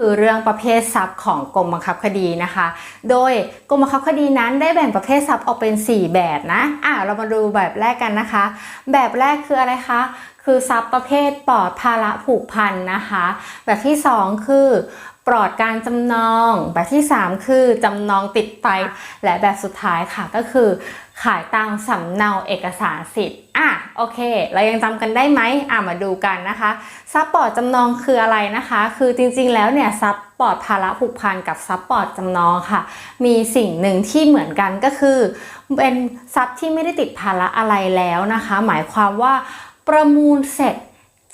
คือเรื่องประเภททรัพย์ของกรมบังคับคดีนะคะ โดยกรมบังคับคดีนั้นได้แบ่งประเภททรัพย์ออกเป็น 4 แบบนะ อะเรามาดูแบบแรกกันนะคะ แบบแรกคืออะไรคะ คือทรัพย์ประเภทปลอดภาระผูกพันนะคะ แบบที่ 2 คือ ปลอดการจำนอง แบบที่ 3 คือจำนองติดไป และแบบสุดท้ายค่ะก็คือ ขายตามสำเนาเอกสารสิทธิ์อะโอเค เรายังจำกันได้ไหมอะมาดูกันนะคะทรัพย์ปลอดจำนองคืออะไรนะคะ คือจริงๆแล้วเนี่ยทรัพย์ปลอดภาระผูกพันกับทรัพย์ปลอดจำนองค่ะ มีสิ่งหนึ่งที่เหมือนกันก็คือ เป็นทรัพย์ที่ไม่ได้ติดภาระอะไรแล้วนะคะ หมายความว่าประมูลเสร็จ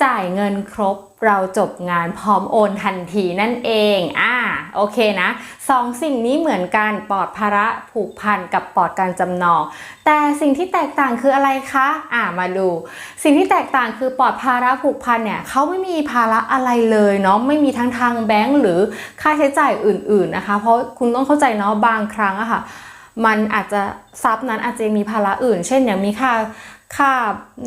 จ่ายเงินครบเราจบงานพร้อมโอนทันทีนั่นเอง อ่า โอเคนะสองสิ่งนี้เหมือนกันปลอดภาระผูกพันกับปลอดการจำนอง แต่สิ่งที่แตกต่างคืออะไรคะ อ่า มาดู สิ่งที่แตกต่างคือปลอดภาระผูกพันเนี่ยเขาไม่มีภาระอะไรเลยเนาะ ไม่มีทั้งทางแบงก์หรือค่าใช้จ่ายอื่น ๆนะคะ เพราะคุณต้องเข้าใจเนาะบางครั้งอะค่ะมันอาจจะทรัพย์นั้นอาจจะมีภาระอื่น เช่นอย่างมีค่า ค่า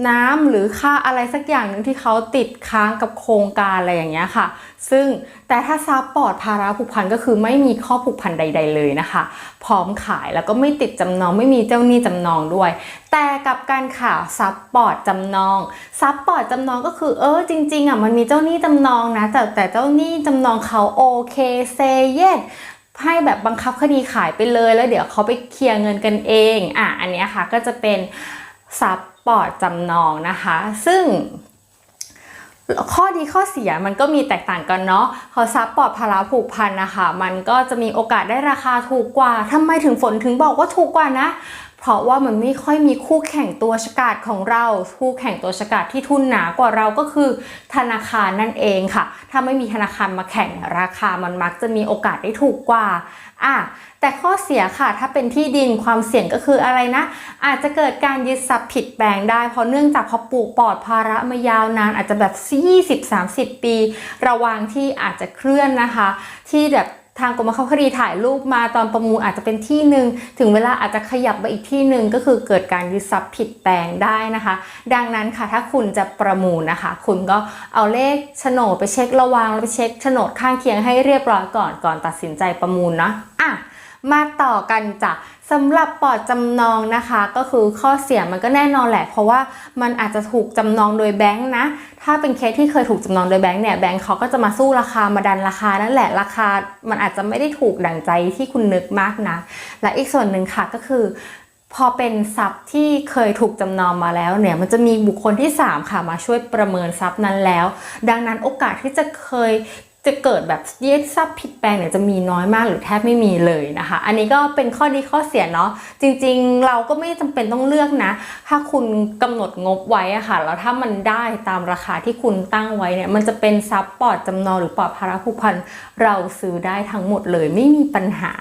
น้ำหรือค่าอะไรสักอย่างหนึ่งที่เขาติดค้างกับโครงการอะไรอย่างเงี้ยค่ะ ซึ่งแต่ถ้าทรัพย์ปลอดภาระผูกพันก็คือไม่มีข้อผูกพันใด ๆ เลยนะคะ พร้อมขายแล้วก็ไม่ติดจำนองไม่มีเจ้าหนี้จำนองด้วย แต่กับการข่าวทรัพย์ปลอดจำนองทรัพย์ปลอดจำนองก็คือเออจริงๆอะมันมีเจ้าหนี้จำนองนะแต่แต่เจ้าหนี้จำนองเขาโอเคเซเยสให้แบบบังคับคดีขายไปเลยแล้วเดี๋ยวเขาไปเคลียร์เงินกันเองอะอันเนี้ยค่ะก็จะเป็นทรัพ ปลอดจำนองนะคะ ซึ่งข้อดีข้อเสียมันก็มีแตกต่างกันเนาะพอทรัพย์ปลอดภาระผูกพันนะคะ มันก็จะมีโอกาสได้ราคาถูกกว่าทำไมถึงฝนถึงบอกว่าถูกกว่านะ เพราะว่ามันไม่ค่อยมีคู่แข่งตัวฉกาดของเรา คู่แข่งตัวฉกาดที่ทุนหนากว่าเราก็คือธนาคารนั่นเองค่ะ ถ้าไม่มีธนาคารมาแข่งราคามันมักจะมีโอกาสได้ถูกกว่าอะแต่ข้อเสียค่ะถ้าเป็นที่ดินความเสี่ยงก็คืออะไรนะ อาจจะเกิดการยึดทรัพย์ผิดแปลงได้ เพราะเนื่องจากพอปลูกปลอดภาระมายาวนานอาจจะแบบ 20-30 ปี ระวังที่อาจจะเคลื่อนนะคะ ที่แบบ ทางกรมบังคับคดีถ่ายรูปมาตอนประมูลอาจจะเป็นที่หนึ่งถึงเวลาอาจจะขยับไปอีกที่หนึ่งก็คือเกิดการยึดทรัพย์ผิดแปลงได้นะคะ ดังนั้นค่ะถ้าคุณจะประมูลนะคะ คุณก็เอาเลขโฉนดไปเช็คระวังแล้วไปเช็คโฉนดข้างเคียงให้เรียบร้อยก่อนก่อนตัดสินใจประมูลนะอะ มาต่อกันจ้ะสำหรับปอดจำนองนะคะ ก็คือข้อเสียมันก็แน่นอนแหละ เพราะว่ามันอาจจะถูกจำนองโดยแบงค์นะ ถ้าเป็นเคสที่เคยถูกจำนองโดยแบงค์เนี่ยแบงค์เขาก็จะมาสู้ราคามาดันราคานั่นแหละราคา มันอาจจะไม่ได้ถูกดั่งใจที่คุณนึกมากนะ และอีกส่วนหนึ่งค่ะก็คือพอเป็นทรัพย์ที่เคยถูกจำนองมาแล้วเนี่ยมันจะมีบุคคลที่ 3 ค่ะมาช่วยประเมินทรัพย์นั้นแล้ว ดังนั้นโอกาสที่จะเคย จะเกิดแบบเยึดทรัพย์ผิดแปลงเนี่ยจะมีน้อยมากหรือแทบไม่มีเลยนะคะ อันนี้ก็เป็นข้อดีข้อเสียเนาะจริงๆ เราก็ไม่จำเป็นต้องเลือกนะ ถ้าคุณกำหนดงบไว้อะค่ะแล้วถ้ามันได้ตามราคาที่คุณตั้งไว้เนี่ยมันจะเป็นทรัพย์ปอดจำนองหรือปอดภาระผูกพันเราซื้อได้ทั้งหมดเลยไม่มีปัญหา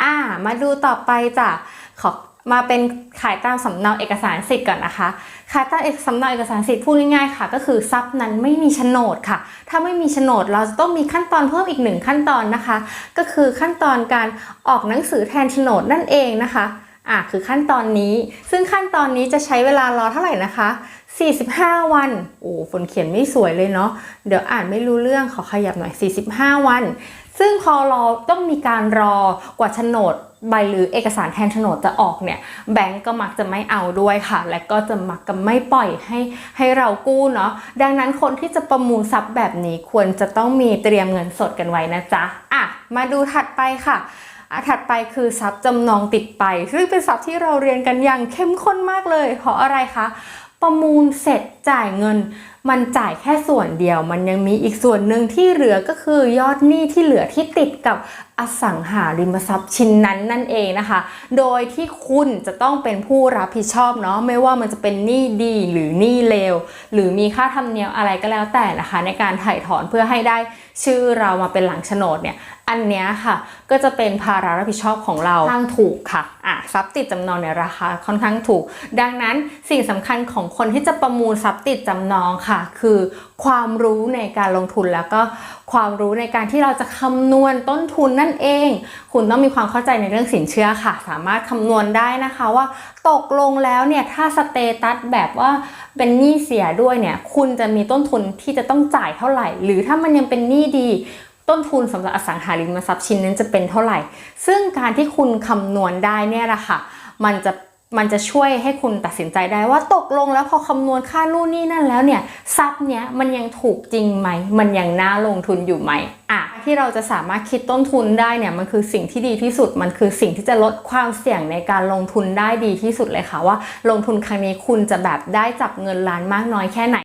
อ่ามาดูต่อไปจ้ะขอ มาเป็นขายตามสำเนาเอกสารสิทธิ์ก่อนนะคะ ขายตามเอกสำเนาเอกสารสิทธิ์พูดง่ายๆค่ะ ก็คือทรัพย์นั้นไม่มีโฉนดค่ะ ถ้าไม่มีโฉนดเราจะต้องมีขั้นตอนเพิ่มอีกหนึ่งขั้นตอนนะคะ ก็คือขั้นตอนการออกหนังสือแทนโฉนดนั่นเองนะคะอะคือขั้นตอนนี้ ซึ่งขั้นตอนนี้จะใช้เวลารอเท่าไหร่นะคะ 45 วัน โอ้ฝนเขียนไม่สวยเลยเนาะ เดี๋ยวอ่านไม่รู้เรื่องขอขยับหน่อย 45 วัน ซึ่งพอราต้องมีการรอกว่าโฉนดใบหรือเอกสารแทนโฉนดจะออกเนี่ย แบงก์ก็มักจะไม่เอาด้วยค่ะ และก็จะมักจะไม่ปล่อยให้ให้เรากู้เนาะ ดังนั้นคนที่จะประมูลทรัพย์แบบนี้ควรจะต้องมีเตรียมเงินสดกันไว้นะจ๊ะ อะ มาดูถัดไปค่ะอะถัดไปคือทรัพย์จำนองติดไป ซึ่งเป็นทรัพย์ที่เราเรียนกันอย่างเข้มข้นมากเลย เพราะอะไรคะ ประมูลเสร็จจ่ายเงิน มันจ่ายแค่ส่วนเดียว มันยังมีอีกส่วนหนึ่งที่เหลือก็คือยอดหนี้ที่เหลือที่ติดกับอสังหาริมทรัพย์ชิ้นนั้นนั่นเองนะคะ โดยที่คุณจะต้องเป็นผู้รับผิดชอบเนาะไม่ว่ามันจะเป็นหนี้ดีหรือหนี้เลว หรือมีค่าธรรมเนียมอะไรก็แล้วแต่นะคะ ในการถ่ายถอนเพื่อให้ได้ชื่อเรามาเป็นหลังโฉนดเนี่ยอันเนี้ยค่ะก็จะเป็นภาระรับผิดชอบของเราค่อนข้างถูกค่ะอะทรัพย์ติดจำนองในยราคาค่อนข้างถูก ดังนั้นสิ่งสำคัญของคนที่จะประมูลทรัพย์ติดจำนองค่ะ คือความรู้ในการลงทุนแล้วก็ความรู้ในการที่เราจะคำนวณต้นทุนนั่นเอง คุณต้องมีความเข้าใจในเรื่องสินเชื่อค่ะ สามารถคำนวณได้นะคะว่าตกลงแล้วเนี่ยถ้าสเตตัสแบบว่าเป็นหนี้เสียด้วยเนี่ยคุณจะมีต้นทุนที่จะต้องจ่ายเท่าไหร่ หรือถ้ามันยังเป็นหนี้ดีต้นทุนสำหรับอสังหาริมทรัพย์ชิ้นนั้นจะเป็นเท่าไหร่ ซึ่งการที่คุณคำนวณได้เนี่ยแหละค่ะ มันจะ มันจะช่วยให้คุณตัดสินใจได้ว่าตกลงแล้วพอคำนวณค่านู่นนี่นั่นแล้วเนี่ยทรัพย์เนี้ยมันยังถูกจริงไหม มันยังน่าลงทุนอยู่ไหมอะที่เราจะสามารถคิดต้นทุนได้เนี่ยมันคือสิ่งที่ดีที่สุด มันคือสิ่งที่จะลดความเสี่ยงในการลงทุนได้ดีที่สุดเลยค่ะว่า ลงทุนครั้งนี้คุณจะแบบได้จับเงินล้านมากน้อยแค่ไหน